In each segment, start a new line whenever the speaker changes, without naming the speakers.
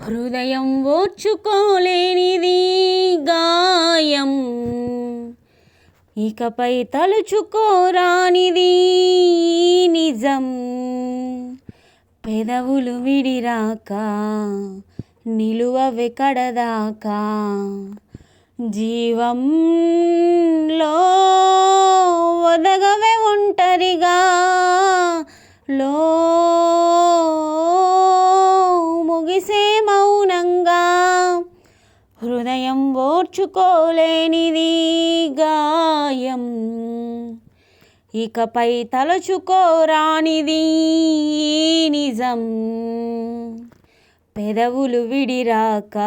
హృదయం ఓర్చుకోలేనిది గాయం. ఇకపై తలుచుకోరానిది నిజం. పెదవులు విడిరాక నిలువ వెకడదాకా జీవంలో ఓర్చుకోలేనిది గాయం. ఇకపై తలచుకోరానిది నిజం. పెదవులు విడిరాక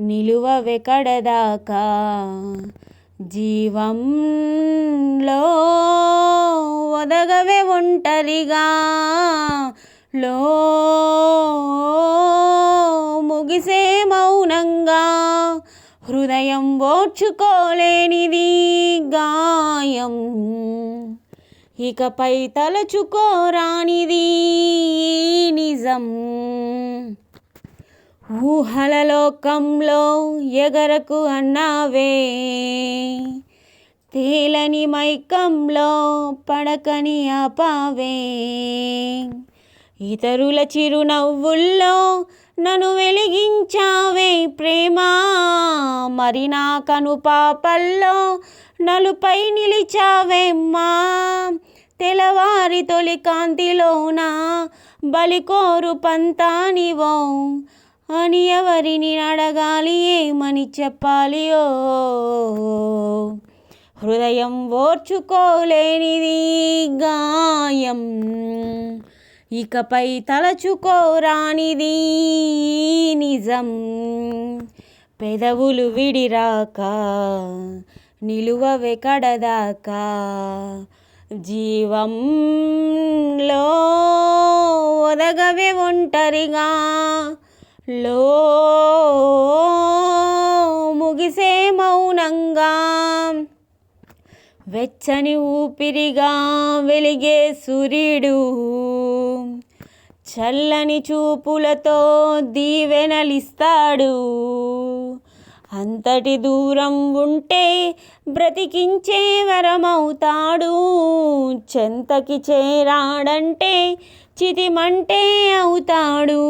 నిలువ వెకడదాకా జీవంలో వదగవే ఒంటరిగా లో ముగిసే మౌనంగా హృదయం ఓర్చుకోలేనిది గాయం. ఇకపై తలచుకోరానిది నిజం. ఊహల లోకంలో ఎగరకు అన్నావే. తేలని మైకంలో పడకని ఆపావే. ఇతరుల చిరునవ్వుల్లో నన్ను వెలిగించావే ప్రేమ. మరి నా కను పాపల్లో నలుపై నిలిచావేమ్మా తెలవారి తొలి కాంతిలోన బలికోరు పంతానివో. అని ఎవరిని అడగాలి ఏమని చెప్పాలి? ఓ హృదయం ఓర్చుకోలేనిది గాయం. ఇకపై తలచుకోరానిది నిజం. పెదవులు విడిరాక నిలువ కడదాకా జీవంలో ఒదగవే ఒంటరిగా లో ముగిసే మౌనంగా. వెచ్చని ఊపిరిగా వెలిగే సూర్యుడు చల్లని చూపులతో దీవెనలిస్తాడు. అంతటి దూరం ఉంటే బ్రతికించే వరమవుతాడు. చెంతకి చేరాడంటే చితిమంటే అవుతాడు.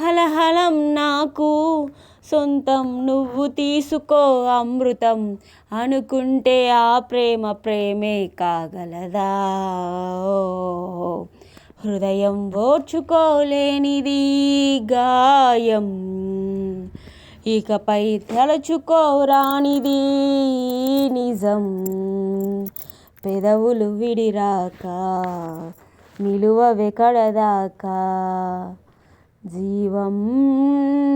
హలహలం నాకు. సొంతం నువ్వు తీసుకో అమృతం. అనుకుంటే ఆ ప్రేమ ప్రేమే కాగలదా? ఓ, హృదయం ఓర్చుకోలేనిది గాయం. ఇకపై తలచుకోరానిది నిజం. పెదవులు విడిరాక నిలువ వెకడదాకా జీవంలో